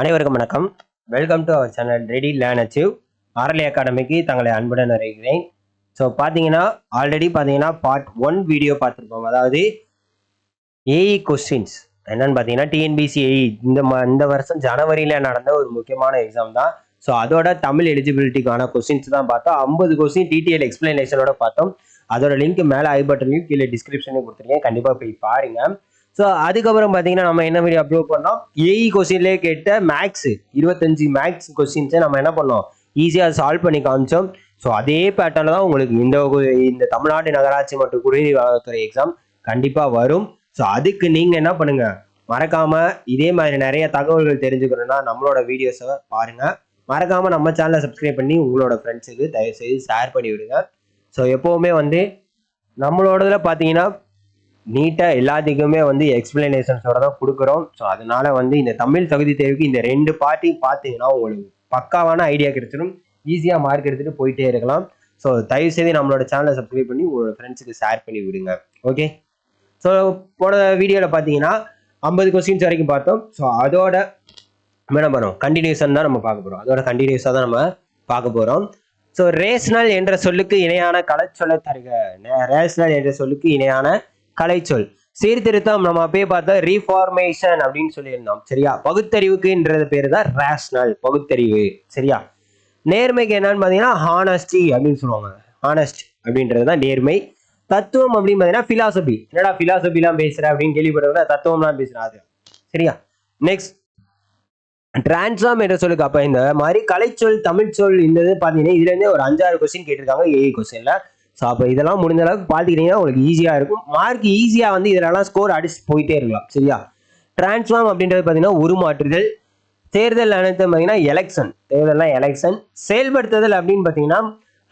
அனைவருக்கும் வணக்கம். Welcome to our channel ready learn achieve ஆரலி அகாடமிக்கு தங்களை அன்புடன் அறிகிறேன் ஸோ பார்த்தீங்கன்னா ஆல்ரெடி பார்த்தீங்கன்னா பார்ட் ஒன் வீடியோ பார்த்துருப்போம். அதாவது ஏஇ கொஸ்டின்ஸ் என்னன்னு பார்த்தீங்கன்னா டிஎன்பிசி ஏஇ இந்த ம இந்த வருஷம் ஜனவரியில் நடந்த ஒரு முக்கியமான எக்ஸாம் தான். ஸோ அதோட தமிழ் எலிஜிபிலிட்டிக்கான கொஸ்டின்ஸ் தான் பார்த்தோம். ஐம்பது கொஸ்டின் டிடிஎல் எக்ஸ்பிளனேஷனோட பார்த்தோம். அதோட லிங்க் மேலே ஐ பட்டன்லையும் கீழே டிஸ்கிரிப்ஷன்லையும் கொடுத்துருக்கேன். கண்டிப்பாக போய் பாருங்கள் ஸோ அதுக்கப்புறம் பார்த்தீங்கன்னா நம்ம என்ன மாதிரி அப்லோட் பண்ணோம்? ஏஇ கொஸ்டின்லேயே கேட்ட மேக்ஸ் இருபத்தஞ்சு மேக்ஸ் கொஸ்டின்ஸை நம்ம என்ன பண்ணோம்? ஈஸியாக சால்வ் பண்ணி காமிச்சோம். ஸோ அதே பேட்டர்னில் தான் உங்களுக்கு இந்த இந்த தமிழ்நாடு நகராட்சி மற்றும் குடிநீர் எக்ஸாம் கண்டிப்பாக வரும். ஸோ அதுக்கு நீங்கள் என்ன பண்ணுங்கள் மறக்காமல் இதே மாதிரி நிறைய தகவல்கள் தெரிஞ்சுக்கணும்னா நம்மளோட வீடியோஸை பாருங்கள் மறக்காமல் நம்ம சேனலை சப்ஸ்கிரைப் பண்ணி உங்களோட ஃப்ரெண்ட்ஸுக்கு தயவுசெய்து ஷேர் பண்ணி விடுங்க ஸோ எப்போவுமே வந்து நம்மளோடதில் பார்த்தீங்கன்னா நீட்டாக எல்லாத்துக்குமே வந்து எக்ஸ்பிளனேஷன்ஸோட தான் கொடுக்குறோம். ஸோ அதனால வந்து இந்த தமிழ் தகுதி தேர்வுக்கு இந்த ரெண்டு பார்ட்டியும் பார்த்தீங்கன்னா உங்களுக்கு பக்காவான ஐடியா கிடைச்சிடும் ஈஸியாக மார்க் எடுத்துகிட்டு போயிட்டே இருக்கலாம். ஸோ தயவு செய்து நம்மளோட சேனலை சப்ஸ்கிரைப் பண்ணி உங்களோட ஃப்ரெண்ட்ஸுக்கு ஷேர் பண்ணி விடுங்க. ஓகே ஸோ போன வீடியோவில் பார்த்தீங்கன்னா ஐம்பது கொஸ்டின்ஸ் வரைக்கும் பார்த்தோம். ஸோ அதோட நம்ம என்ன கண்டினியூஷன் தான் நம்ம பார்க்க போகிறோம் அதோட கண்டினியூஸாக தான் நம்ம பார்க்க போகிறோம் ஸோ ரேஷனல் என்ற சொல்லுக்கு இணையான கலைச்சொல்லை தருக. ரேஷனல் என்ற சொல்லுக்கு இணையான கலைச்சொல். சீர்திருத்தம் நம்ம அப்பயே பார்த்தா ரீஃபார்மேஷன் அப்படின்னு சொல்லியிருந்தோம். சரியா? பகுத்தறிவுக்குன்றது பேர் தான் ரேஷனல் பகுத்தறிவு. சரியா? நேர்மைக்கு என்னன்னு பார்த்தீங்கன்னா ஹானஸ்டி அப்படின்னு சொல்லுவாங்க. ஹானஸ்ட் அப்படின்றது தான் நேர்மை. தத்துவம் அப்படின்னு பார்த்தீங்கன்னா ஃபிலாசபி என்னடா ஃபிலாசபிலாம் பேசுகிற அப்படின்னு கேள்விப்பட்டவங்க தத்துவம்லாம் பேசுறாது சரியா? நெக்ஸ்ட் டிரான்ஸ்ஃபார்ம் என்ற சொல்லுக்கு அப்போ இந்த மாதிரி கலைச்சொல் தமிழ் சொல் இந்த இது பார்த்தீங்கன்னா இதுலேருந்தே ஒரு அஞ்சாறு கொஸ்டின் கேட்டிருக்காங்க ஏஐ கொஸ்டின்ல ஸோ அப்போ இதெல்லாம் முடிஞ்ச அளவுக்கு பார்த்துக்கிட்டீங்கன்னா உங்களுக்கு ஈஸியாக இருக்கும். மார்க் ஈஸியாக வந்து இதெல்லாம் ஸ்கோர் அடிச்சு போயிட்டே இருக்கலாம். சரியா? டிரான்ஸ்ஃபார்ம் அப்படின்றது பார்த்தீங்கன்னா உருமாற்றுதல் தேர்தல் அனைத்து பார்த்தீங்கன்னா எலெக்ஷன் தேர்தல்லாம் எலெக்ஷன் செயல்படுத்துதல் அப்படின்னு பார்த்தீங்கன்னா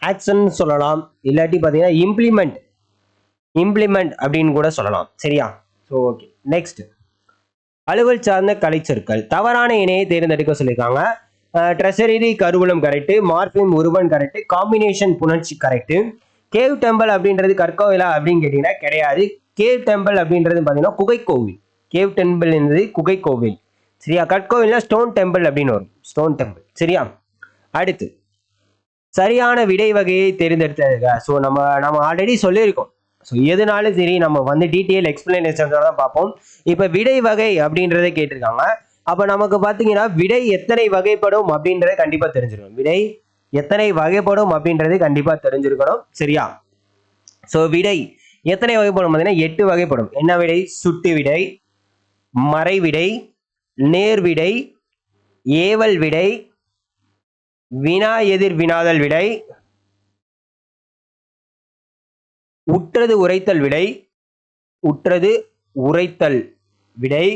ஆக்ஷன் சொல்லலாம். இல்லாட்டி பார்த்தீங்கன்னா இம்ப்ளிமெண்ட் இம்ப்ளிமெண்ட் அப்படின்னு கூட சொல்லலாம். சரியா? ஸோ ஓகே நெக்ஸ்ட் அலுவல் சார்ந்த கலைச்சொற்கள். தவறான இணையை தேர்ந்தெடுக்க சொல்லியிருக்காங்க. ட்ரெஷரி கருவூலம் கரெக்டு மார்பிம் உருவன் கரெக்டு காம்பினேஷன் புணர்ச்சி கரெக்டு கேவ் டெம்பிள் அப்படின்றது கற்கோவிலா அப்படின்னு கேட்டிங்கன்னா கிடையாது. கேவ் டெம்பிள் அப்படின்றது பார்த்தீங்கன்னா குகை கோவில் கேவ் டெம்பிள் என்பது குகை கோவில் சரியா? கற்கோவில்னா ஸ்டோன் டெம்பிள் அப்படின்னு வரும். Stone temple. சரியா? அடுத்து சரியான விடை வகையை தேர்ந்தெடுத்ததுங்க ஸோ நம்ம நம்ம ஆல்ரெடி சொல்லியிருக்கோம். ஸோ எதுனாலும் சரி நம்ம வந்து டீட்டெயில் எக்ஸ்பிளனேஷன் தான் பார்ப்போம். இப்போ விடை வகை அப்படின்றத கேட்டிருக்காங்க. அப்போ நமக்கு பார்த்தீங்கன்னா விடை எத்தனை வகைப்படும் அப்படின்றத கண்டிப்பாக தெரிஞ்சிடும் விடை எத்தனை வகைப்படும் அப்படின்றது கண்டிப்பாக தெரிஞ்சிருக்கணும். சரியா? ஸோ விடை. எத்தனை வகைப்படும் பார்த்தீங்கன்னா எட்டு வகைப்படும். என்ன விடை? சுட்டு விடை மறைவிடை நேர்விடை ஏவல் விடை வினா எதிர் வினாதல் விடை உற்றது உரைத்தல் விடை உற்றது உரைத்தல் விடை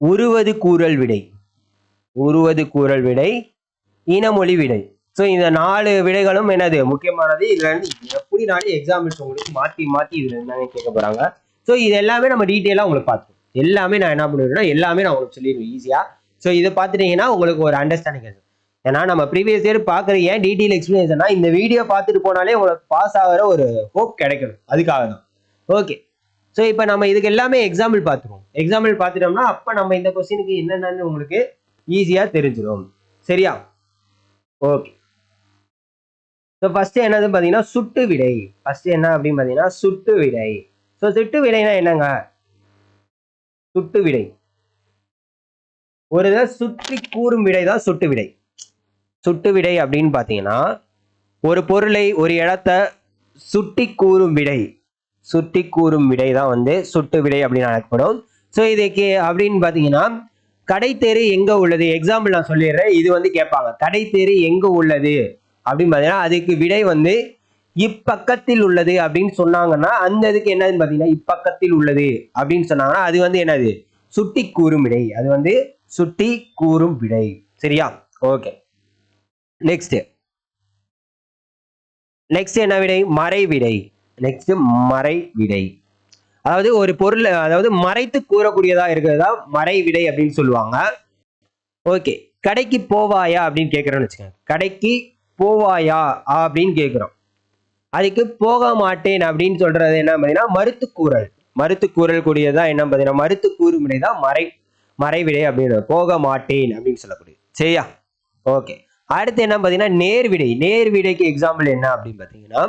உருவது கூறல் விடை உருவது கூறல் விடை இனமொழி விடை. ஸோ இந்த நாலு விடைகளும் என்னது? முக்கியமானது. இதுல இருந்து எப்படி நாளே எக்ஸாம்பிள்ஸ் உங்களுக்கு மாற்றி மாற்றி இதுல இருந்தாங்க கேட்க போறாங்க. ஸோ இது எல்லாமே நம்ம டீட்டெயிலாக உங்களுக்கு பார்த்துருவோம் எல்லாமே நான் என்ன பண்ணுவேன்னா எல்லாமே நான் உங்களுக்கு சொல்லிடுவேன் ஈஸியாக ஸோ இதை பார்த்துட்டீங்கன்னா உங்களுக்கு ஒரு அண்டர்ஸ்டாண்டிங் இருக்கும் ஏன்னா நம்ம ப்ரீவியஸ் இயர் பார்க்குற ஏன் டீட்டெயில் எக்ஸ்பீரியன்ஸ்னா இந்த வீடியோ பார்த்துட்டு போனாலே உங்களுக்கு பாஸ் ஆகிற ஒரு ஹோப் கிடைக்கணும். அதுக்காக தான். ஓகே ஸோ இப்போ நம்ம இதுக்கு எல்லாமே எக்ஸாம்பிள் பார்த்துருவோம். எக்ஸாம்பிள் பார்த்துட்டோம்னா அப்போ நம்ம இந்த கொஸ்டினுக்கு என்னென்னு உங்களுக்கு ஈஸியாக தெரிஞ்சிடும். சரியா? ஓகே ஸோ ஃபஸ்ட்டு என்னது பார்த்தீங்கன்னா சுட்டு விடை. ஃபஸ்ட்டு என்ன அப்படின்னு பார்த்தீங்கன்னா சுட்டு விடை. ஸோ சுட்டு விடைனா என்னங்க? சுட்டு விடை. ஒரு இதை சுற்றி கூறும் விடை தான் சுட்டு விடை. சுட்டு விடை அப்படின்னு பார்த்தீங்கன்னா ஒரு பொருளை ஒரு இடத்த சுட்டி கூறும் விடை. சுட்டி கூறும் விடை தான் வந்து சுட்டு விடை அப்படின்னு அழைக்கப்படும். ஸோ இதுக்கு அப்படின்னு பார்த்தீங்கன்னா கடைத்தேரு எங்கே உள்ளது? எக்ஸாம்பிள் நான் சொல்லிடுறேன். இது வந்து கேட்பாங்க. கடைத்தேரு எங்கே உள்ளது? அப்படின்னு பார்த்தீங்கன்னா அதுக்கு விடை வந்து இப்பக்கத்தில் உள்ளது அப்படின்னு சொன்னாங்கன்னா அந்த இதுக்கு என்னதுன்னு பார்த்தீங்கன்னா இப்பக்கத்தில் உள்ளது அப்படின்னு சொன்னாங்கன்னா அது வந்து என்னது? சுட்டி கூறும் விடை. அது வந்து சுட்டி கூறும் விடை. சரியா? ஓகே நெக்ஸ்ட் நெக்ஸ்ட் என்ன விடை? மறை விடை நெக்ஸ்ட் மறை விடை அதாவது ஒரு பொருள் அதாவது மறைத்து கூறக்கூடியதா இருக்கிறதா மறை விடை அப்படின்னு சொல்லுவாங்க. ஓகே கடைக்கு போவாயா அப்படின்னு கேட்குறோன்னு வச்சுக்கோங்க. கடைக்கு போவாயா அப்படின்னு கேட்குறோம் அதுக்கு போக மாட்டேன் அப்படின்னு சொல்றது என்ன பார்த்தீங்கன்னா மறுத்து கூறல் மறுத்து கூறல் கூடியதா என்ன பார்த்தீங்கன்னா மருத்து கூறும் விடை தான் மறை மறைவிடை அப்படின்னு போக மாட்டேன் அப்படின்னு சொல்லக்கூடிய சரியா? ஓகே. அடுத்து என்ன பார்த்தீங்கன்னா நேர்விடை. நேர்விடைக்கு எக்ஸாம்பிள் என்ன அப்படின்னு பார்த்தீங்கன்னா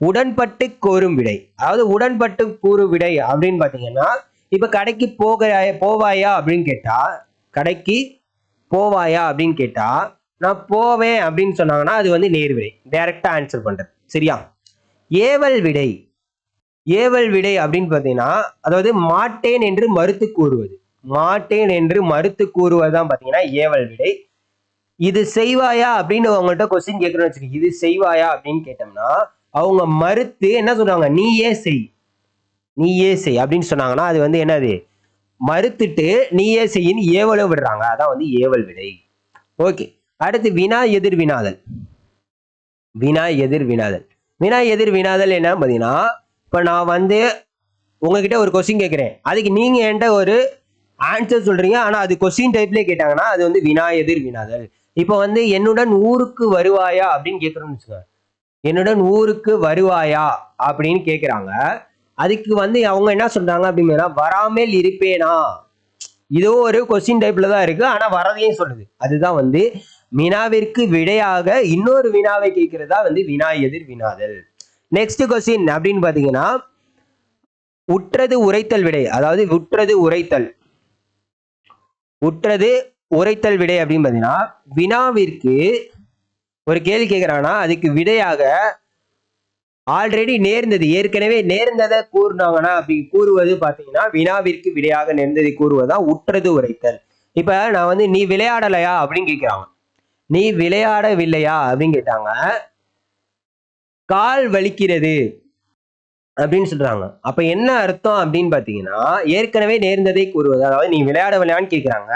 உடன்பட்டு கோரும் விடை. அதாவது உடன்பட்டு கூறும் விடை அப்படின்னு பார்த்தீங்கன்னா இப்போ கடைக்கு போக போவாயா அப்படின்னு கேட்டா கடைக்கு போவாயா அப்படின்னு கேட்டா நான் போவேன் அப்படின்னு சொன்னாங்கன்னா அது வந்து நேர்விடை. டைரக்டா ஆன்சர் பண்ணுறது சரியா? ஏவல் விடை. ஏவல் விடை அப்படின்னு பார்த்தீங்கன்னா அதாவது மாட்டேன் என்று மறுத்து கூறுவது. மாட்டேன் என்று மறுத்து கூறுவதுதான் பார்த்தீங்கன்னா ஏவல் விடை. இது செய்வாயா அப்படின்னு அவங்கள்ட்ட கொஸ்டின் கேட்கணும்னு வச்சுக்கோங்க. இது செய்வாயா அப்படின்னு கேட்டோம்னா அவங்க மறுத்து என்ன சொல்றாங்க? நீயே செய். நீயே செய் அப்படின்னு சொன்னாங்கன்னா அது வந்து என்னது? மறுத்துட்டு நீயே செய்யின்னு ஏவலும் விடுறாங்க. அதான் வந்து ஏவல் விடை. ஓகே அடுத்து வினா எதிர் வினாதல். வினா எதிர் வினாதல். வினா எதிர் வினாதல் என்ன பார்த்தீங்கன்னா இப்போ நான் வந்து உங்ககிட்ட ஒரு கொஸ்டின் கேட்குறேன் அதுக்கு நீங்கள் என்கிட்ட ஒரு ஆன்சர் சொல்கிறீங்க ஆனால் அது கொஸ்டின் டைப்லேயே கேட்டாங்கன்னா அது வந்து வினா எதிர் வினாதல். இப்போ வந்து என்னுடன் ஊருக்கு வருவாயா அப்படின்னு கேட்குறோம்னு வச்சுக்கோங்க. என்னுடன் ஊருக்கு வருவாயா அப்படின்னு கேட்குறாங்க அதுக்கு வந்து அவங்க என்ன சொல்கிறாங்க அப்படின்னா வராமல் இருப்பேனா? இதோ ஒரு கொஸ்டின் டைப்பில் தான் இருக்குது ஆனால் வரதையும் சொல்லுது. அதுதான் வந்து வினாவிற்கு விடையாக இன்னொரு வினாவை கேட்கிறதா வந்து வினா எதிர் வினாதல் நெக்ஸ்ட் கொஸ்டின் அப்படின்னு பாத்தீங்கன்னா உற்றது உரைத்தல் விடை. அதாவது உற்றது உரைத்தல். உற்றது உரைத்தல் விடை அப்படின்னு பாத்தீங்கன்னா வினாவிற்கு ஒரு கேள்வி கேட்கிறாங்கன்னா அதுக்கு விடையாக ஆல்ரெடி நேர்ந்தது. ஏற்கனவே நேர்ந்ததை கூறினாங்கன்னா அப்படி கூறுவது பார்த்தீங்கன்னா வினாவிற்கு விடையாக நேர்ந்ததை கூறுவதுதான் உற்றது உரைத்தல். இப்போ நான் வந்து நீ விளையாடலையா அப்படின்னு கேட்குறாங்க நீ விளையாடவில்லையா? அப்படின்னு கேட்டாங்க. கால் வலிக்கிறது அப்படின்னு சொல்றாங்க. அப்ப என்ன அர்த்தம் அப்படின்னு பாத்தீங்கன்னா ஏற்கனவே நேர்ந்ததை கூறுவது அதாவது நீ விளையாட விளையான்னு கேட்கிறாங்க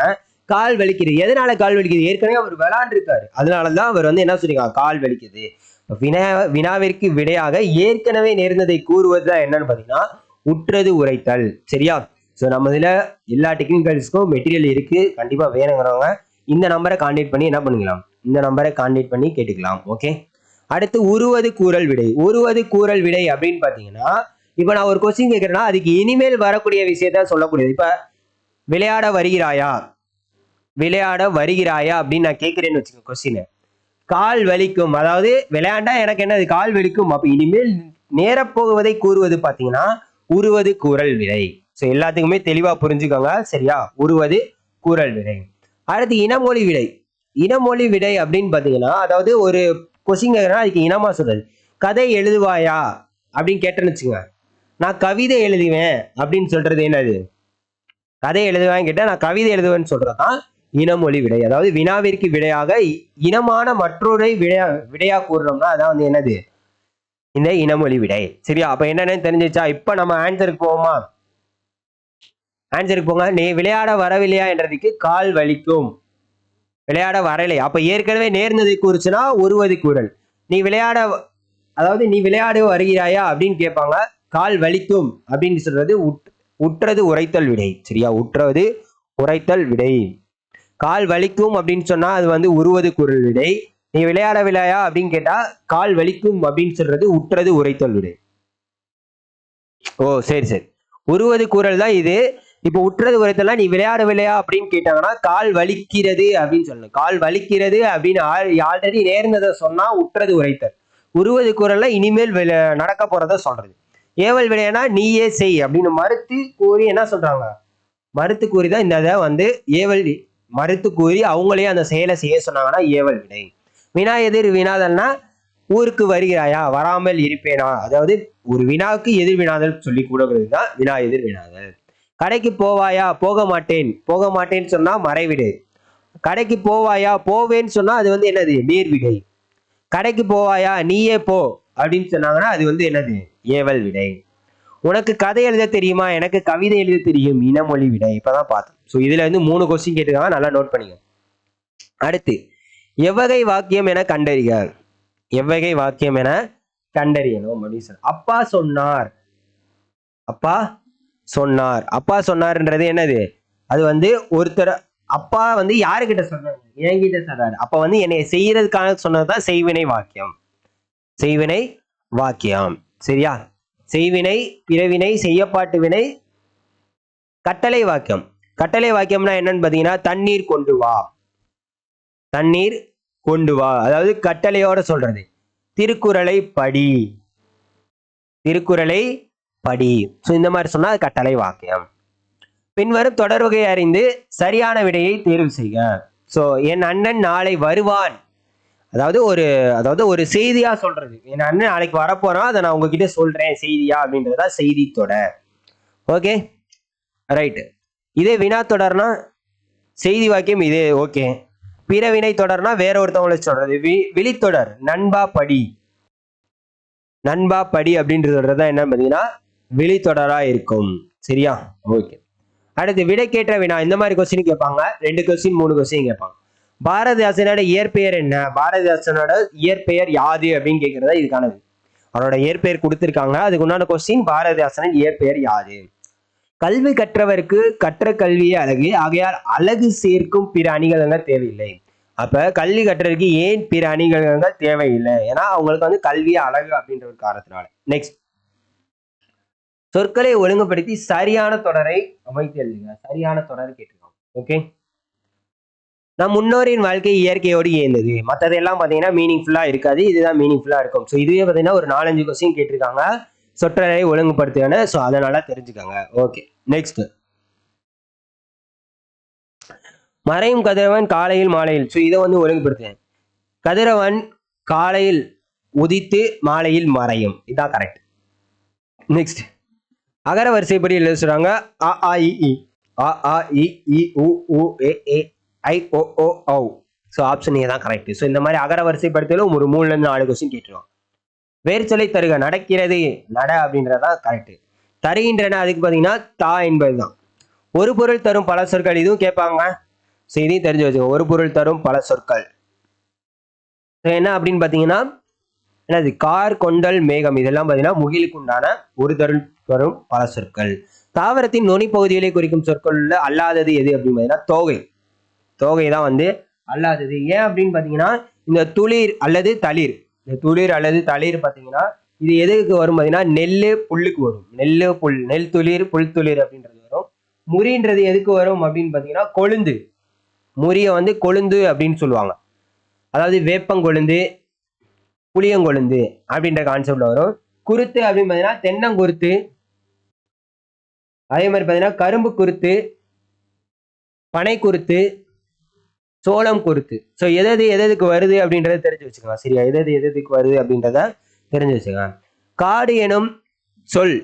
கால் வலிக்கிறது எதனால கால் வலிக்குது? ஏற்கனவே அவர் விளையாண்டுருக்காரு. அதனாலதான் அவர் வந்து என்ன சொல்லியிருக்காங்க? கால் வலிக்குது. வினா வினாவிற்கு விடையாக ஏற்கனவே நேர்ந்ததை கூறுவதுதான் என்னன்னு பாத்தீங்கன்னா உற்றது உரைத்தல். சரியா? ஸோ நம்ம இதுல எல்லா டெக்னிக்கல்ஸ்க்கும் மெட்டீரியல் இருக்கு. கண்டிப்பா வேணுங்கிறவங்க இந்த நம்பரை கான்டாக்ட் பண்ணி என்ன பண்ணிக்கலாம்? இந்த நம்பரை கான்டாக்ட் பண்ணி கேட்டுக்கலாம் ஓகே அடுத்து உருவது கூறல் விடை. உருவது கூறல் விடை அப்படின்னு பார்த்தீங்கன்னா இப்போ நான் ஒரு கொஸ்டின் கேட்குறேன்னா அதுக்கு இனிமேல் வரக்கூடிய விஷயத்த சொல்லக்கூடியது. இப்போ விளையாட வருகிறாயா? விளையாட வருகிறாயா அப்படின்னு நான் கேட்குறேன்னு வச்சுக்கோங்க கொஸ்டின் கால் வலிக்கும். அதாவது விளையாண்டா எனக்கு என்னது? கால் வலிக்கும். அப்போ இனிமேல் நேரப்போகுவதை கூறுவது பார்த்தீங்கன்னா உருவது கூறல் விடை. ஸோ எல்லாத்துக்குமே தெளிவாக புரிஞ்சுக்கோங்க சரியா? உருவது கூறல் விடை. அடுத்து இனமொழி விடை. இனமொழி விடை அப்படின்னு பார்த்தீங்கன்னா அதாவது ஒரு கொஸ்டின் கேட்கறா அதுக்கு இனமாக சொல்றது. கதை எழுதுவாயா அப்படின்னு கேட்டேன்னு வச்சுங்க நான் கவிதை எழுதுவேன் அப்படின்னு சொல்றது என்னது? கதை எழுதுவேன் கேட்டால் நான் கவிதை எழுதுவேன்னு சொல்றதுதான் இனமொழி விடை. அதாவது வினாவிற்கு விடையாக இ- இனமான மற்றொரு விடையா விடையாக கூறுறோம்னா அதான் வந்து என்னது? இந்த இனமொழி விடை. சரியா? அப்போ என்னென்னு தெரிஞ்சிச்சா இப்போ நம்ம ஆன்சருக்கு போவோமா? ஆன்சருக்கு போங்க. நீ விளையாட வரவில்லையா என்றதுக்கு கால் வலிக்கும். விளையாட வரலை. அப்போ ஏற்கனவே நேர்ந்ததை கூறுச்சுன்னா ஒருவது கூறல். நீ விளையாட அதாவது நீ விளையாட வருகிறாயா அப்படின்னு கேட்பாங்க. கால் வலிக்கும் அப்படின்னு சொல்றது உட்- உற்றது உரைத்தல் விடை. சரியா? உற்றது உரைத்தல் விடை. கால் வலிக்கும் அப்படின்னு சொன்னா அது வந்து உருவது குரல் விடை. நீ விளையாடவில்லையா அப்படின்னு கேட்டா கால் வலிக்கும் அப்படின்னு சொல்றது உற்றது உரைத்தல் விடை. ஓ சரி சரி. உருவது குரல் தான் இது. இப்போ உற்றது உரைத்தெல்லாம் நீ விளையாடவில்லையா அப்படின்னு கேட்டாங்கன்னா கால் வலிக்கிறது அப்படின்னு சொல்லணும். கால் வலிக்கிறது அப்படின்னு ஆல்ரெடி நேர்ந்ததை சொன்னா உற்றது உரைத்தல் உருவது குரல்ல இனிமேல் விள- நடக்க போறத சொல்றது. ஏவல் விளையானா நீயே செய் அப்படின்னு மறுத்து கூறி என்ன சொல்றாங்க? மறுத்து கூறி தான் இந்த இதை வந்து ஏவல் மறுத்து கூறி அவங்களே அந்த செயலை செய்ய சொன்னாங்கன்னா ஏவல் விடை வினா எதிர் வினாதல்னா ஊருக்கு வருகிறாயா? வராமல் இருப்பேனா? அதாவது ஒரு வினாவுக்கு எதிர் வினாதல் சொல்லி கூடங்கிறது தான் வினா எதிர் வினாதல். கடைக்கு போவாயா? போக மாட்டேன். போக மாட்டேன்னு சொன்னால் மறைவிடு. கடைக்கு போவாயா? போவேன்னு சொன்னால் அது வந்து என்னது? நேர்விடை. கடைக்கு போவாயா? நீயே போ அப்படின்னு சொன்னாங்கன்னா அது வந்து என்னது? ஏவல் விடை. உனக்கு கதை எழுத தெரியுமா? எனக்கு கவிதை எழுத தெரியும். இனமொழி விடை. இப்போதான் பார்த்தோம். ஸோ இதில் வந்து மூணு கொஸ்டின் கேட்டிருக்காங்க. நல்லா நோட் பண்ணிக்க. அடுத்து எவ்வகை வாக்கியம் என கண்டறிக. எவ்வகை வாக்கியம் என கண்டறியணும் அப்படின்னு சொல்லி அப்பா சொன்னார். அப்பா சொன்னார். அப்பா சொன்னார்ன்றது என்னது? அது வந்து ஒருத்தர் அப்பா வந்து யாருக்கிட்ட சொல்றாங்க என்கிட்ட சொல்றாரு அப்ப வந்து என்னை செய்யறதுக்காக சொன்னதுதான் செய்வினை வாக்கியம். செய்வினை வாக்கியம். சரியா? செய்வினை பிறவினை செய்யப்பாட்டு வினை கட்டளை வாக்கியம். கட்டளை வாக்கியம்னா என்னன்னு பார்த்தீங்கன்னா தண்ணீர் கொண்டு வா. தண்ணீர் கொண்டு வா. அதாவது கட்டளையோட சொல்றது. திருக்குறளை படி. திருக்குறளை படி. ஸோ இந்த மாதிரி சொன்னால் அது கட்டளை வாக்கியம். பின்வரும் தொடர் வகை அறிந்து சரியான விடையை தேர்வு செய்க. ஸோ என் அண்ணன் நாளை வருவான். அதாவது ஒரு அதாவது ஒரு செய்தியா சொல்றது. என் அண்ணன் நாளைக்கு வரப்போறான் அதை நான் உங்ககிட்ட சொல்றேன் செய்தியா அப்படின்றதா செய்தி தொடர். ஓகே ரைட்டு இதே வினா தொடர்னா செய்தி வாக்கியம் இது ஓகே பிற வினை தொடர்னா வேற ஒருத்தவங்களை சொல்றது. வி விழித்தொடர் நண்பா படி. நண்பா படி அப்படின்றது தான் என்னன்னு பார்த்தீங்கன்னா விழித்தொடரா இருக்கும் சரியா? ஓகே. அடுத்து விடை கேட்ட வினா. இந்த மாதிரி கொஸ்டின் கேட்பாங்க. ரெண்டு கொஸ்டின் மூணு கொஸ்டின் கேட்பாங்க. பாரதிதாசனோட இயற்பெயர் என்ன? பாரதிதாசனோட இயற்பெயர் யாது அப்படின்னு கேட்கறதா இதுக்கானது அவரோட இயற்பெயர் கொடுத்துருக்காங்க. அதுக்கு உண்டான கொஸ்டின் பாரதிதாசனின் இயற்பெயர் யாது. கல்வி கற்றவருக்கு கற்ற கல்வியே அழகு. ஆகையால் அழகு சேர்க்கும் பிற அணிகலங்கள் தேவையில்லை. அப்ப கல்வி கற்றவருக்கு ஏன் பிற அணிகலங்கள் தேவையில்லை? ஏன்னா அவங்களுக்கு வந்து கல்வி அழகு அப்படின்ற ஒரு காரணத்தினால. நெக்ஸ்ட் சொற்களை ஒழுங்குபடுத்தி சரியான தொடரை அமைத்து எழுதுங்க. சரியான தொடர் கேட்டுக்கோங்க ஓகே நம் முன்னோரின் வாழ்க்கை இயற்கையோடு இயந்தது. மற்றதெல்லாம் பார்த்தீங்கன்னா மீனிங்ஃபுல்லா இருக்காது. இதுதான் மீனிங்ஃபுல்லாக இருக்கும். ஸோ இதுவே பார்த்தீங்கன்னா ஒரு நாலஞ்சு கொஸ்டின் கேட்டிருக்காங்க. சொற்றரை ஒழுங்குபடுத்துவேன்னு ஸோ அதனால தெரிஞ்சுக்கோங்க. ஓகே நெக்ஸ்ட் மறையும் கதிரவன் காலையில் மாலையில். ஸோ இதை வந்து ஒழுங்குபடுத்துவேன் கதிரவன் காலையில் உதித்து மாலையில் மறையும். இதான் கரெக்ட் நெக்ஸ்ட் அகர வரிசைப்படி எழுத சொல்றாங்க அ ஆ இ அ ஆ இ இ உ உ ஏ ஏ ஐ ஓ ஓ ஔ. ஸோ ஆப்ஷன் ஏ தான் கரெக்ட் ஸோ இந்த மாதிரி அகர வரிசைப்படுத்தலும் ஒரு மூணுலேருந்து நாலு கொஸ்டின் கேட்டுருவோம் வேர் சொல்லை தருக நடக்கிறது நட அப்படின்றதான் கரெக்டு தருகின்றன அதுக்கு பார்த்தீங்கன்னா தா என்பது தான். ஒரு பொருள் தரும் பல சொற்கள் இதுவும் கேட்பாங்க. ஸோ இதையும் தெரிஞ்சு வச்சுக்கோங்க ஒரு பொருள் தரும் பல சொற்கள். ஸோ என்ன அப்படின்னு பார்த்தீங்கன்னா என்னது? கார் கொண்டல் மேகம் இதெல்லாம் பார்த்தீங்கன்னா முகிலுக்கு உண்டான ஒரு தருள் வரும் பல சொற்கள். தாவரத்தின் நுனி பகுதிகளை குறிக்கும் சொற்கள் அல்லாதது எது அப்படின்னு பார்த்தீங்கன்னா தோகை. தோகை தான் வந்து அல்லாதது. ஏன் அப்படின்னு பார்த்தீங்கன்னா இந்த துளிர் அல்லது தளிர். இந்த துளிர் அல்லது தளிர் பார்த்தீங்கன்னா இது எதுக்கு வரும் பார்த்தீங்கன்னா நெல் புல்லுக்கு வரும். நெல் புல் நெல் துளிர் புல் துளிர் அப்படின்றது வரும். முறின்றது எதுக்கு வரும் அப்படின்னு பார்த்தீங்கன்னா கொழுந்து. முறியை வந்து கொழுந்து அப்படின்னு சொல்லுவாங்க. அதாவது வேப்பங்கொழுந்து புளியங்கொழுந்து அப்படின்ற கான்செப்ட்ல வரும். குருத்து அப்படின்னு பார்த்தீங்கன்னா தென்னங்குருத்து. அதே மாதிரி பார்த்தீங்கன்னா கரும்பு குருத்து பனை குருத்து சோளம் குருத்து. ஸோ எது எது எதுக்கு வருது அப்படின்றத தெரிஞ்சு வச்சுக்கலாம். சரியா? எது எது எது எதுக்கு வருது அப்படின்றத தெரிஞ்சு வச்சுக்கலாம். காடு எனும் சொல்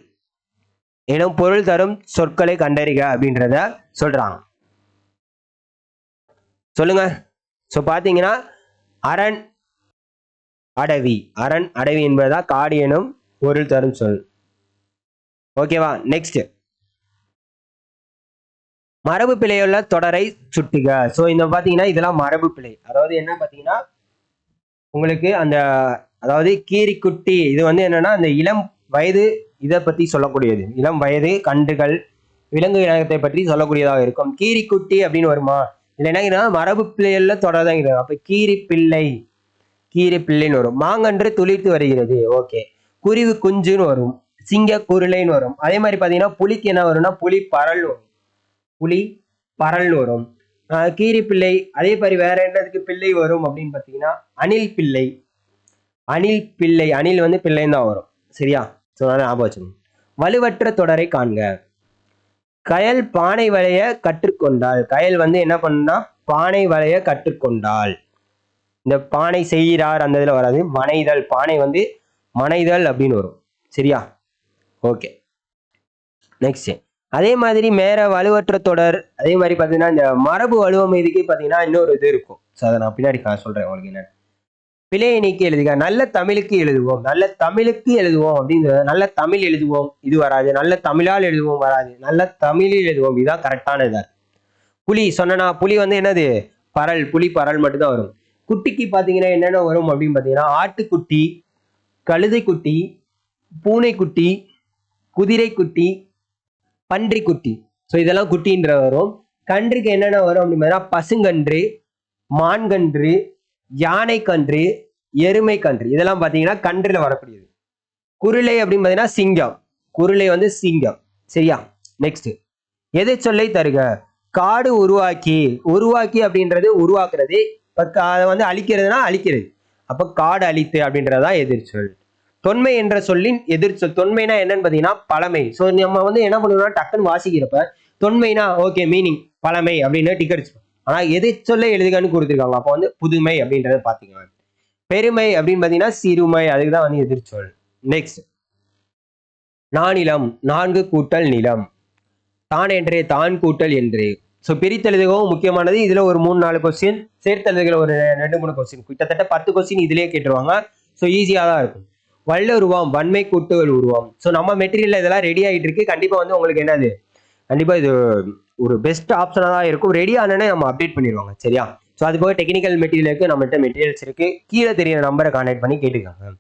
எனும் பொருள் தரும் சொற்களை கண்டறிக அப்படின்றத சொல்றாங்க. சொல்லுங்க. ஸோ பார்த்தீங்கன்னா அரண் அடவி. அரண் அடவி என்பதா காடு எனும் பொருள் தரும் சொல். ஓகேவா நெக்ஸ்ட் மரபு பிழையுள்ள தொடரை சுட்டுக. ஸோ இந்த பார்த்தீங்கன்னா இதெல்லாம் மரபு பிழை. அதாவது என்ன பார்த்தீங்கன்னா உங்களுக்கு அந்த அதாவது கீரிக்குட்டி இது வந்து என்னன்னா அந்த இளம் வயது இதை பற்றி சொல்லக்கூடியது. இளம் வயது கன்றுகள் விலங்கு இனத்தை பற்றி சொல்லக்கூடியதாக இருக்கும். கீரிக்குட்டி அப்படின்னு வருமா? இல்லை என்ன மரபு பிள்ளைகள்ல தொடர் தான் அப்போ கீரி பிள்ளை கீரை பிள்ளைன்னு வரும். மாங்கன்று துளிர்த்து வருகிறது. ஓகே குருவி குஞ்சுன்னு வரும். சிங்க குருளைன்னு வரும். அதே மாதிரி பார்த்தீங்கன்னா புலிக்கு என்ன வரும்னா புலி பரல் வரும். புலி பரல்னு வரும். கீரி பிள்ளை அதே மாதிரி வேற என்னதுக்கு பிள்ளை வரும் அப்படின்னு பார்த்தீங்கன்னா அணில் பிள்ளை. அணில் பிள்ளை அணில் வந்து பிள்ளைன்னு தான் வரும். சரியா? ஸோ ஞாபகம் வச்சுக்கணும் வலுவற்ற தொடரை காண்க. கயல் பானை வளைய கற்றுக்கொண்டாள். கயல் வந்து என்ன பண்ணா பானை வளைய கற்றுக்கொண்டாள். இந்த பானை செய்கிறார் அந்த இதில் வராது. மனைதல். பானை வந்து மனைதல் அப்படின்னு வரும். சரியா? ஓகே. நெக்ஸ்ட் அதே மாதிரி மேற வலுவற்ற தொடர் அதே மாதிரி பார்த்தீங்கன்னா இந்த மரபு வலுவமைதிக்கு பார்த்தீங்கன்னா இன்னொரு இது இருக்கும். ஸோ அதை நான் பின்னாடி சொல்கிறேன் உங்களுக்கு என்ன பிழையை நீக்கி எழுதுக. நல்ல தமிழுக்கு எழுதுவோம். நல்ல தமிழுக்கு எழுதுவோம் அப்படிங்கிறது நல்ல தமிழ் எழுதுவோம் இது வராது. நல்ல தமிழால் எழுதுவோம் வராது. நல்ல தமிழில் எழுதுவோம். இதுதான் கரெக்டான இதாக புலி சொன்னா புலி வந்து என்னது? பரல். புலி பரல் மட்டும்தான் வரும். குட்டிக்கு பார்த்தீங்கன்னா என்னென்ன வரும் அப்படின்னு பார்த்தீங்கன்னா ஆட்டுக்குட்டி கழுதைக்குட்டி பூனைக்குட்டி குதிரைக்குட்டி பன்றிக்குட்டி. ஸோ இதெல்லாம் குட்டின்ற வரும். கன்றுக்கு என்னென்ன வரும் அப்படின்னு பார்த்தீங்கன்னா பசுங்கன்று மான்கன்று யானை கன்று எருமை கன்று இதெல்லாம் பார்த்தீங்கன்னா கன்றில் வரக்கூடியது. குருளை அப்படின்னு பார்த்தீங்கன்னா சிங்கம். குருளை வந்து சிங்கம். சரியா? நெக்ஸ்ட் எதை சொல்லை தருக? காடு உருவாக்கி. உருவாக்கி அப்படின்றது உருவாக்குறது இப்போ அதை வந்து அழிக்கிறதுனா அழிக்கிறது. அப்போ காடு அழித்து அப்படின்றதான் எதிர்ச்சொல். தொன்மை என்ற சொல்லின் எதிர்ச்சொல். தொன்மைனா என்னன்னு பார்த்தீங்கன்னா பழமை. ஸோ நம்ம வந்து என்ன பண்ணுவோம்னா டக்குன்னு வாசிக்கிறப்ப தொன்மைனா ஓகே மீனிங் பழமை அப்படின்னு டிக்கெட் ஆனால் எதிர்ச்சொல்லை எழுதுகன்னு கொடுத்துருக்காங்க. அப்போ வந்து புதுமை அப்படின்றத பார்த்துக்கோங்க. பெருமை அப்படின்னு பார்த்தீங்கன்னா சிறுமை. அதுக்கு தான் வந்து எதிர்ச்சொல். நெக்ஸ்ட் நானிலம் நான்கு கூட்டல் நிலம். தான் என்றே தான் கூட்டல் என்றே. ஸோ பிரித்தெழுதுகவும் முக்கியமானது. இதில் ஒரு மூணு நாலு கொஸ்டின் சேர்த்தெழுதுகிற ஒரு ரெண்டு மூணு கொஸ்டின் கிட்டத்தட்ட பத்து கொஸ்டின் இதிலே கேட்டுருவாங்க. ஸோ ஈஸியாக தான் இருக்கும். வல்ல உருவம் வன்மை கூட்டுகள் உருவம். ஸோ நம்ம மெட்டீரியல் இதெல்லாம் ரெடி ஆகிட்டு இருக்கு. கண்டிப்பாக வந்து உங்களுக்கு என்னது? கண்டிப்பாக இது ஒரு பெஸ்ட் ஆப்ஷனாக தான் இருக்கும். ரெடி ஆனே நம்ம அப்டேட் பண்ணிடுவாங்க. சரியா? ஸோ அது போக டெக்னிக்கல் மெட்டீரியல் இருக்குது நம்மகிட்ட மெட்டீரியல்ஸ் இருக்கு. கீழே தெரியிற நம்பரை கான்டாக்ட் பண்ணி கேட்டுக்காங்க.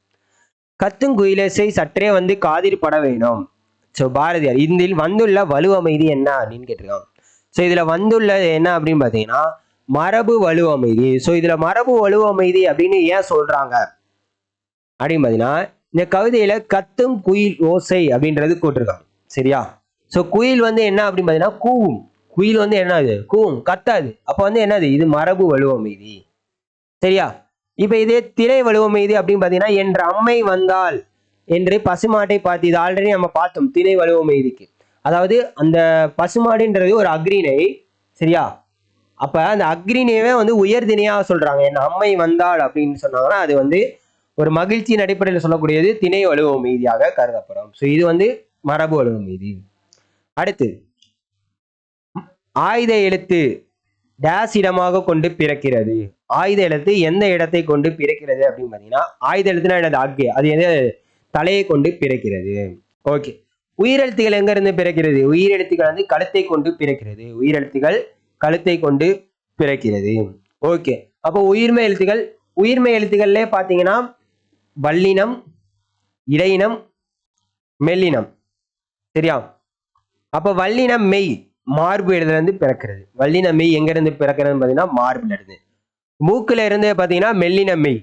கத்துங்குயிலசை சற்றே வந்து காதில் பட வேணும். ஸோ பாரதியார் இதில் வந்துள்ள வலு அமைதி என்ன அப்படின்னு கேட்டிருக்காங்க ஸோ இதில் வந்துள்ளது என்ன அப்படின்னு பார்த்தீங்கன்னா மரபு வலு அமைதி ஸோ இதில் மரபு வலு அமைதி அப்படின்னு ஏன் சொல்கிறாங்க அப்படின்னு பார்த்தீங்கன்னா இந்த கவிதையில் கத்தும் குயில் ஓசை அப்படின்றது கூட்டிருக்காங்க. சரியா? ஸோ குயில் வந்து என்ன அப்படின்னு பார்த்தீங்கன்னா கூவும். குயில் வந்து என்னது கூவும். கத்தாது. அப்போ வந்து என்னது? இது மரபு வலு அமைதி சரியா? இப்போ இதே திரை வலுவமைதி அப்படின்னு பார்த்தீங்கன்னா என்ற அம்மை வந்தால் என்று பசுமாட்டை பார்த்து இது ஆல்ரெடி நம்ம பார்த்தோம். திரை வலுவமைதிக்கு. அதாவது அந்த பசுமாடுன்றது ஒரு அக்ரிணை சரியா? அப்ப அந்த அக்ரிணையவே வந்து உயர்திணையாக சொல்றாங்க. என் அம்மை வந்தாள் அப்படின்னு சொன்னாங்கன்னா அது வந்து ஒரு மகிழ்ச்சியின் அடிப்படையில் சொல்லக்கூடியது திணை வலுவ மீதியாக கருதப்படும். ஸோ இது வந்து மரபு வலுவ மீதி. அடுத்து ஆயுத எழுத்து டேஸ் இடமாக கொண்டு பிறக்கிறது. ஆயுத எழுத்து எந்த இடத்தை கொண்டு பிறக்கிறது அப்படின்னு பார்த்தீங்கன்னா ஆயுத எழுத்துனா எனது அக்கு அது எது? தலையை கொண்டு பிறக்கிறது. ஓகே. உயிரெழுத்துகள் எங்கிருந்து பிறக்கிறது? உயிரெழுத்துகள் வந்து கழுத்தை கொண்டு பிறக்கிறது. உயிரெழுத்துகள் கழுத்தை கொண்டு பிறக்கிறது. ஓகே. அப்போ உயிர்மை எழுத்துகள் உயிர்மை எழுத்துக்கள்ல பார்த்தீங்கன்னா வல்லினம் இடையினம் மெல்லினம். சரியா? அப்போ வல்லினம் மெய் மார்பு இருந்து பிறக்கிறது. வல்லின மெய் எங்கேருந்து பிறக்கிறதுன்னு பார்த்தீங்கன்னா மார்புல இருந்து மூக்குல இருந்து பார்த்தீங்கன்னா மெல்லின மெய்.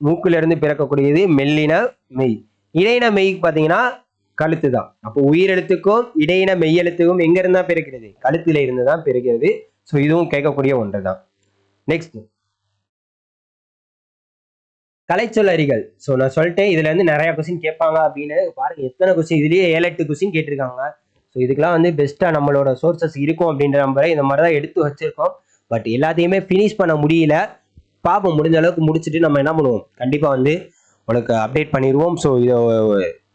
மூக்குல இருந்து பிறக்கக்கூடியது மெல்லின மெய். இடையின மெய்க்கு பார்த்தீங்கன்னா கழுத்து தான் அப்போ உயிரெழுத்துக்கும் இடையின மெய்யெழுத்துக்கும் எங்க இருந்தா பிறக்கிறது? கழுத்துல இருந்து தான் பிறக்கிறது. ஸோ இதுவும் கேட்கக்கூடிய ஒன்று தான் நெக்ஸ்ட் கலைச்சொல்லறிகள் ஸோ நான் சொல்லிட்டேன் இதுல இருந்து நிறைய கொஸ்டின் கேட்பாங்க அப்படின்னு. பாருங்க எத்தனை கொஸ்டின் இதுலயே ஏழு எட்டு கொஸ்டின் கேட்டிருக்காங்க. ஸோ இதுக்கெல்லாம் வந்து பெஸ்ட்டாக நம்மளோட சோர்சஸ் இருக்கும் அப்படின்ற நம்பரை இந்த மாதிரி தான் எடுத்து வச்சிருக்கோம். பட் எல்லாத்தையுமே ஃபினிஷ் பண்ண முடியல. பார்ப்போம் முடிஞ்ச அளவுக்கு முடிச்சுட்டு நம்ம என்ன பண்ணுவோம்? கண்டிப்பாக வந்து உனக்கு அப்டேட் பண்ணிடுவோம். ஸோ இதை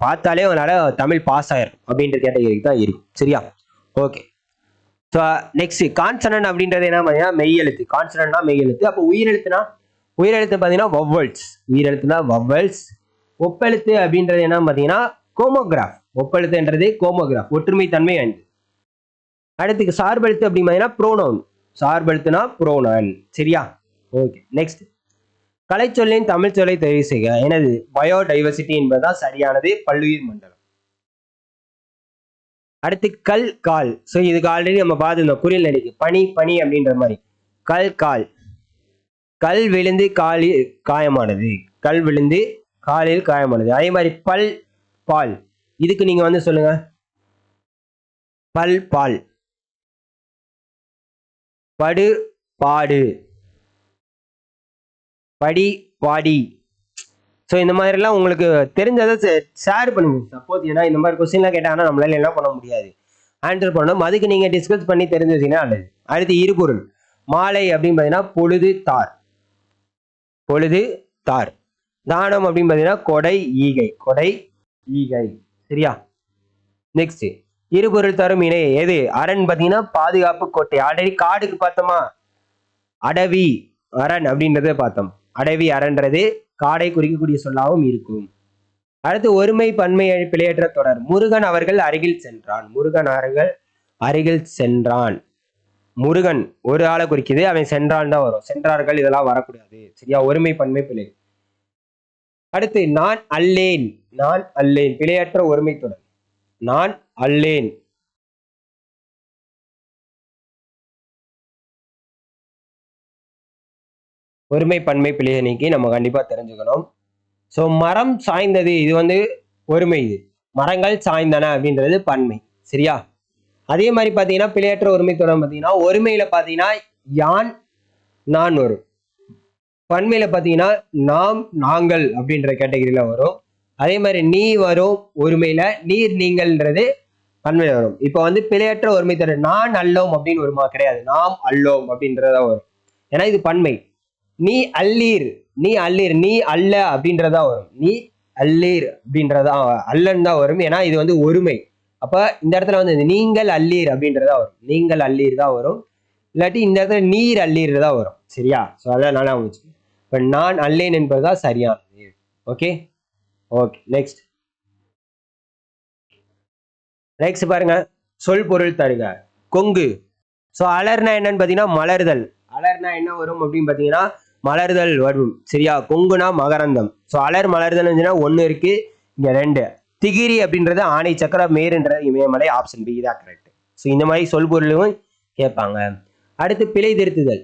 பார்த்தாலே உங்களால் தமிழ் பாஸ் ஆயிரும் அப்படின்ற கேட்டகரிக்கு தான் இருக்கும் சரியா? ஓகே ஸோ நெக்ஸ்ட் கான்சனன் அப்படின்றது என்ன பார்த்தீங்கன்னா மெய்யெழுத்து. கான்சனன்னா மெய்யெழுத்து. அப்போ உயிரெழுத்துனா உயிரெழுத்து பார்த்தீங்கன்னா வவ்வல்ஸ் உயிரெழுத்துனா வவ்வல்ஸ் ஒப்பெழுத்து அப்படின்றது என்ன பார்த்தீங்கன்னா கோமோகிராஃப் ஒப்பெழுத்துன்றது கோமோகிராஃப் ஒற்றுமை தன்மை ஐந்து அடுத்துக்கு சார்பெழுத்து அப்படின்னு பார்த்தீங்கன்னா ப்ரோனவுன் சார்பெழுத்துனா ப்ரோனவுன் சரியா? ஓகே நெக்ஸ்ட் கலைச்சொல்லின் தமிழ் சொல்லை தெரிவு செய்க. எனது பயோடைவர்சிட்டி என்பதுதான் சரியானது பல்லுயிர் மண்டலம். அடுத்து கல் கால். ஸோ இதுக்கு ஆல்ரெடி நம்ம பார்த்துருந்தோம். குறியல் நடிக்கு. பனி பனி அப்படின்ற மாதிரி. கல் கால். கல் விழுந்து காலில் காயமானது. கல் விழுந்து காலில் காயமானது. அதே மாதிரி பல் பால். இதுக்கு நீங்க வந்து சொல்லுங்க. பல் பால். படு பாடு. படி பாடி. ஸோ இந்த மாதிரிலாம் உங்களுக்கு தெரிஞ்சதை ஷேர் பண்ணுங்க. சப்போஸ் ஏன்னா இந்த மாதிரி கொஸ்டின்லாம் கேட்டாங்கன்னா நம்மளால என்ன பண்ண முடியாது. ஆன்சர் பண்ணணும். அதுக்கு நீங்கள் டிஸ்கஸ் பண்ணி தெரிஞ்சு வச்சிங்கன்னா நல்லது. அடுத்து இருபொருள் மாலை அப்படின்னு பார்த்தீங்கன்னா பொழுது தார். பொழுது தார். தானம் அப்படின்னு பார்த்தீங்கன்னா கொடை ஈகை. கொடை ஈகை. சரியா? நெக்ஸ்ட் இருபொருள் தரும் இணை எது? அரண் பார்த்தீங்கன்னா பாதுகாப்பு கோட்டை. ஆல்ரெடி காடுக்கு பார்த்தோமா? அடவி அரண் அப்படின்றத பார்த்தோம். அடவி அறன்றது காடை குறிக்கக்கூடிய சொல்லாவும் இருக்கும். அடுத்து ஒருமை பன்மை பிழையற்ற தொடர். முருகன் அவர்கள் அருகில் சென்றான். முருகன் அவர்கள் அருகில் சென்றான். முருகன் ஒரு ஆளை குறிக்குது அவன் சென்றான் தான் வரும். சென்றார்கள் இதெல்லாம் வரக்கூடாது. சரியா? ஒருமை பன்மை பிழை. அடுத்து நான் அல்லேன். நான் அல்லேன். பிழையற்ற ஒருமை தொடர். நான் அல்லேன். ஒருமை பன்மை பிழையை நீக்கி நம்ம கண்டிப்பாக தெரிஞ்சுக்கணும். ஸோ மரம் சாய்ந்தது இது வந்து ஒருமை இது. மரங்கள் சாய்ந்தன அப்படின்றது பன்மை. சரியா? அதே மாதிரி பார்த்தீங்கன்னா பிழையற்ற ஒருமை தொடர் பார்த்தீங்கன்னா ஒருமையில பார்த்தீங்கன்னா யான் நான் வரும். பன்மையில பார்த்தீங்கன்னா நாம் நாங்கள் அப்படின்ற கேட்டகரியில வரும். அதே மாதிரி நீ வரும் ஒருமையில நீர் நீங்கள்ன்றது பன்மையில வரும். இப்போ வந்து பிழையற்ற ஒருமை தொடர் நான் அல்லோம் அப்படின்னு வருமா கிடையாது. நாம் அல்லோம் அப்படின்றத வரும். ஏன்னா இது பன்மை. நீ அல்லீர் நீ அல்லீர் நீ அல்ல அப்படின்றதா வரும். நீ அல்லீர் அப்படின்றதா அல்லன்னு தான் வரும். ஏன்னா இது வந்து ஒருமை. அப்போ இந்த இடத்துல வந்து நீங்கள் அல்லீர் அப்படின்றதா வரும். நீங்கள் அல்லீர் தான் வரும். இல்லாட்டி இந்த இடத்துல நீர் அல்லீர் தான் வரும். சரியா? ஸோ அதான் நல்லா வச்சு இப்போ நான் அல்லேன் என்பதுதான் சரியானது. ஓகே ஓகே நெக்ஸ்ட் நெக்ஸ்ட் பாருங்க. சொல் பொருள் தருக. கொங்கு. ஸோ அலர்னா என்னன்னு பார்த்தீங்கன்னா மலர்தல். அலர்னா என்ன வரும் அப்படின்னு பார்த்தீங்கன்னா மலர்தல் வரும் சரியா? கொங்குனா மகரந்தம். ஸோ அலர் மலர்தல் ஒன்று இருக்கு இங்க ரெண்டு. திகிரி அப்படின்றது ஆணை சக்கர மேருன்ற இமயமலை ஆப்ஷன் பி தான் கரெக்ட் ஸோ இந்த மாதிரி சொல் பொருளும் கேட்பாங்க. அடுத்து பிழை திருத்துதல்.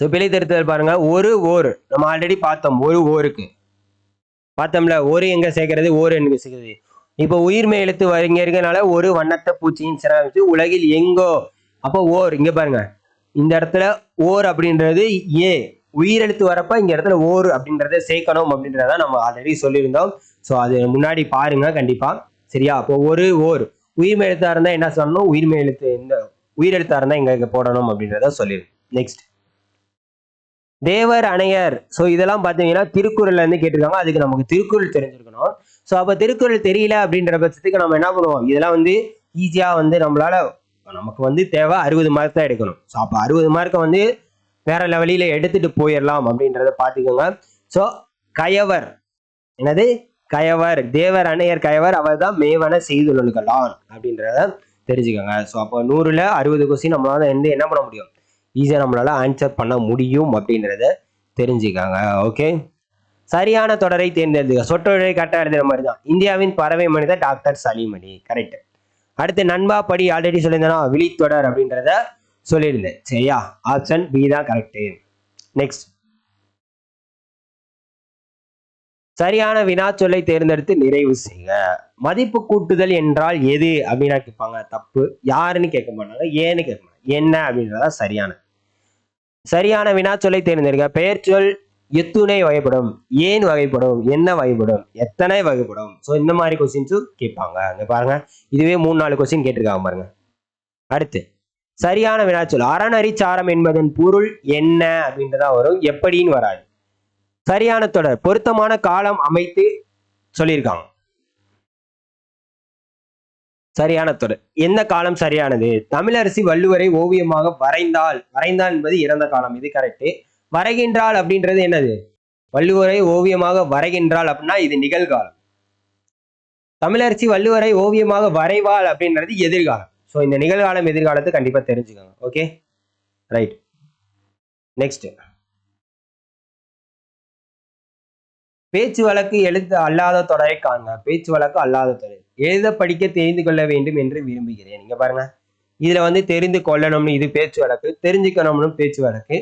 ஸோ பிழை திருத்துதல் பாருங்க. ஒரு ஓர். நம்ம ஆல்ரெடி பார்த்தோம். ஒரு ஓருக்கு. பார்த்தோம்ல ஒரு எங்க சேர்க்கறது ஓர் எங்க சேர்க்கறது. இப்போ உயிர்மை எழுத்து இங்க இருக்கனால ஒரு வண்ணத்தை பூச்சியின் சிறப்பு உலகில் எங்கோ அப்போ ஓர் இங்க பாருங்க. இந்த இடத்துல ஓர் அப்படின்றது ஏ. உயிரெழுத்து வரப்ப இந்த இடத்துல ஓர் அப்படின்றத சேர்க்கணும் அப்படின்றத நம்ம ஆல்ரெடி சொல்லியிருந்தோம். ஸோ அது முன்னாடி பாருங்க கண்டிப்பா. சரியா? அப்போ ஒரு ஓர். உயிர்மை எழுத்தா இருந்தா என்ன சொல்லணும்? உயிர்மை எழுத்து இந்த உயிரெழுத்தா இருந்தா இங்க இங்க போடணும் அப்படின்றத சொல்லிடும் நெக்ஸ்ட் தேவர் அணையர். ஸோ இதெல்லாம் பார்த்தீங்கன்னா திருக்குறள்ல இருந்து கேட்டிருக்காங்க. அதுக்கு நமக்கு திருக்குறள் தெரிஞ்சிருக்கணும். ஸோ அப்போ திருக்குறள் தெரியல அப்படின்ற பட்சத்துக்கு நம்ம என்ன பண்ணுவோம்? இதெல்லாம் வந்து ஈஸியாக வந்து நம்மளால நமக்கு வந்து தேவை அறுபது மார்க் தான் எடுக்கணும். ஸோ அப்போ அறுபது மார்க்கை வந்து வேற லெவலில் எடுத்துட்டு போயிடலாம் அப்படின்றத பார்த்துக்கோங்க. ஸோ கயவர். என்னது? கயவர். தேவர் அணையர் கயவர் அவர் தான் மேவன செய்துள்ளலான் அப்படின்றத தெரிஞ்சுக்கோங்க. ஸோ அப்போ நூறுல அறுபது கொஸ்டின் நம்மளால வந்து என்ன பண்ண முடியும்? ஈஸியாக நம்மளால ஆன்சர் பண்ண முடியும் அப்படின்றத தெரிஞ்சுக்காங்க. ஓகே சரியான தொடரை தேர்ந்தெடுக்க சொற்றொடரை கரெக்டாக எழுதுற மாதிரி தான் இந்தியாவின் பறவை மனித டாக்டர் சலீம் அலி கரெக்ட் அடுத்து நண்பா படி ஆல்ரெடி சொல்லியிருந்தேனா விழித்தொடர் அப்படின்றத சொல்லியிருந்தேன். சரியா? ஆப்ஷன் பி தான் கரெக்ட் நெக்ஸ்ட் சரியான வினாச்சொல்லை தேர்ந்தெடுத்து நிறைவு செய்க. மதிப்பு கூட்டுதல் என்றால் எது? அப்படின்னா கேட்பாங்க. தப்பு. யாருன்னு கேட்க மாட்டாங்க. ஏன்னு கேட்க மாட்டாங்க. என்ன அப்படின்றதா சரியான சரியான வினாச்சொல்லை தேர்ந்தெடுக்க பெயர் சொல் எத்துணை வகைப்படும் ஏன் வகைப்படும் என்ன வகைப்படும் எத்தனை வகைப்படும்? ஸோ இந்த மாதிரி கொஸ்டின்ஸும் கேட்பாங்க. அங்க பாருங்க. இதுவே மூணு நாலு கொஸ்டின் கேட்டிருக்காங்க பாருங்க. அடுத்து சரியான வினாச்சொல் அறநறிச்சாரம் என்பதன் பொருள் என்ன அப்படின்றதா வரும். எப்படின்னு வராது. சரியான தொடர் பொருத்தமான காலம் அமைத்து சொல்லியிருக்காங்க. சரியான தொடர் எந்த காலம் சரியானது? தமிழரசி வள்ளுவரை ஓவியமாக வரைந்தால் வரைந்தால் என்பது இறந்த காலம். இது கரெக்டு வரைகின்றாள் அப்படின்றது என்னது? வள்ளுவரை ஓவியமாக வரைகின்றாள் அப்படின்னா இது நிகழ்காலம். தமிழரசி வள்ளுவரை ஓவியமாக வரைவாள் அப்படின்றது எதிர்காலம். ஸோ இந்த நிகழ்காலம் எதிர்காலத்தை கண்டிப்பா தெரிஞ்சுக்கோங்க. ஓகே ரைட் நெக்ஸ்ட் பேச்சு வழக்கு எழுத்து அல்லாத தொடரை காண்க. பேச்சு வழக்கு அல்லாத தொடர். எழுத படிக்க தெரிந்து கொள்ள வேண்டும் என்று விரும்புகிறேன். இங்க பாருங்க. இதுல வந்து தெரிந்து கொள்ளணும்னு இது பேச்சு வழக்கு. தெரிஞ்சுக்கணும்னு பேச்சு வழக்கு.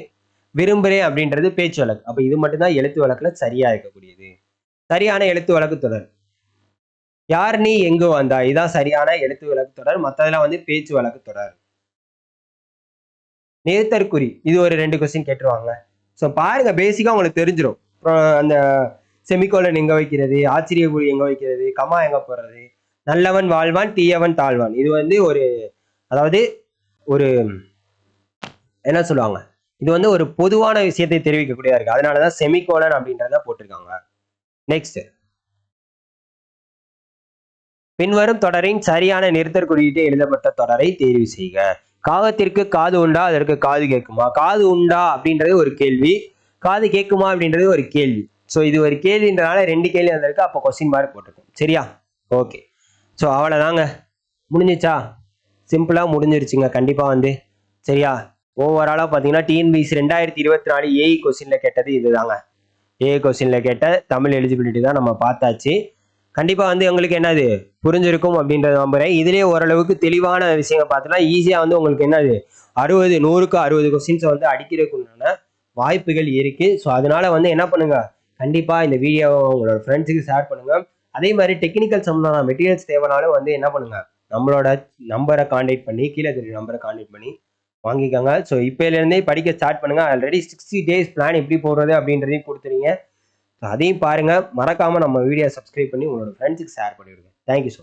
விரும்புகிறேன் அப்படின்றது பேச்சு வழக்கு. அப்ப இது மட்டும்தான் எழுத்து வழக்குல சரியா இருக்கக்கூடியது. சரியான எழுத்து வழக்கு தொடர். யார் நீ எங்கு வந்தா இதுதான் சரியான எழுத்து வழக்கு தொடர். மற்றதெல்லாம் வந்து பேச்சு வழக்கு தொடர். நிறுத்தற்குறி இது ஒரு ரெண்டு கொஸ்டின் கேட்டுருவாங்க. ஸோ பாருங்க பேசிக்காக உங்களுக்கு தெரிஞ்சிடும் அப்புறம் அந்த செமிகோலன் எங்க வைக்கிறது? ஆச்சரியக்குறி எங்க வைக்கிறது? கமா எங்க போடுறது? நல்லவன் வாழ்வான் தீயவன் தாழ்வான். இது வந்து ஒரு அதாவது ஒரு என்ன சொல்லுவாங்க? இது வந்து ஒரு பொதுவான விஷயத்தை தெரிவிக்கக்கூடியதா இருக்கு. அதனாலதான் செமிகோலன் அப்படின்றத போட்டிருக்காங்க. நெக்ஸ்ட் பின்வரும் தொடரின் சரியான நிறுத்தற் குறியீட்டு எழுதப்பட்ட தொடரை தேர்வு செய்க. காகத்திற்கு காது உண்டா? அதற்கு காது கேட்குமா? காது உண்டா அப்படின்றது ஒரு கேள்வி. காது கேட்குமா அப்படின்றது ஒரு கேள்வி. ஸோ இது ஒரு கேள்வின்றனால ரெண்டு கேள்வி வந்திருக்கு. அப்போ கொஸ்டின் மார்க் போட்டிருக்கோம். சரியா? ஓகே ஸோ அவ்வளோதாங்க முடிஞ்சிச்சா? சிம்பிளாக முடிஞ்சிருச்சுங்க. கண்டிப்பாக வந்து. சரியா? ஓவராலாக பார்த்தீங்கன்னா டிஎன்பிசி ரெண்டாயிரத்தி இருபத்தி நாலு ஏஇ கொஸ்டினில் கேட்டது இதுதாங்க. ஏஇ கொஸ்டினில் கேட்ட தமிழ் எலிஜிபிலிட்டி தான் நம்ம பார்த்தாச்சு. கண்டிப்பாக வந்து உங்களுக்கு என்னது? புரிஞ்சிருக்கும் அப்படின்றத நம்புகிறேன் இதுலேயே ஓரளவுக்கு தெளிவான விஷயங்கள் பார்த்தோன்னா ஈஸியாக வந்து உங்களுக்கு என்னது? அறுபது நூறுக்கு அறுபது கொஸ்டின்ஸை வந்து அடிக்கிறதுக்குண்டான வாய்ப்புகள் இருக்குது ஸோ அதனால் வந்து என்ன பண்ணுங்கள் கண்டிப்பாக இந்த வீடியோவை உங்களோட ஃப்ரெண்ட்ஸுக்கு ஷேர் பண்ணுங்கள் அதே மாதிரி டெக்னிக்கல் சம்மந்தமான மெட்டீரியல்ஸ் தேவைனாலும் வந்து என்ன பண்ணுங்க? நம்மளோட நம்பரை காண்டாக்ட் பண்ணி கீழே தெரியும் நம்பரை காண்டாக்ட் பண்ணி வாங்கிக்கோங்க. ஸோ இப்போலேருந்தே படிக்க ஸ்டார்ட் பண்ணுங்கள் ஆல்ரெடி சிக்ஸ்டி டேஸ் பிளான் எப்படி போடுறது அப்படின்றதையும் கொடுத்துறீங்க ஸோ அதையும் பாருங்க. மறக்காமல் நம்ம வீடியோ சப்ஸ்கிரைப் பண்ணி உங்களோட ஃப்ரெண்ட்ஸுக்கு ஷேர் பண்ணிவிடுங்க தேங்க்யூ ஸோ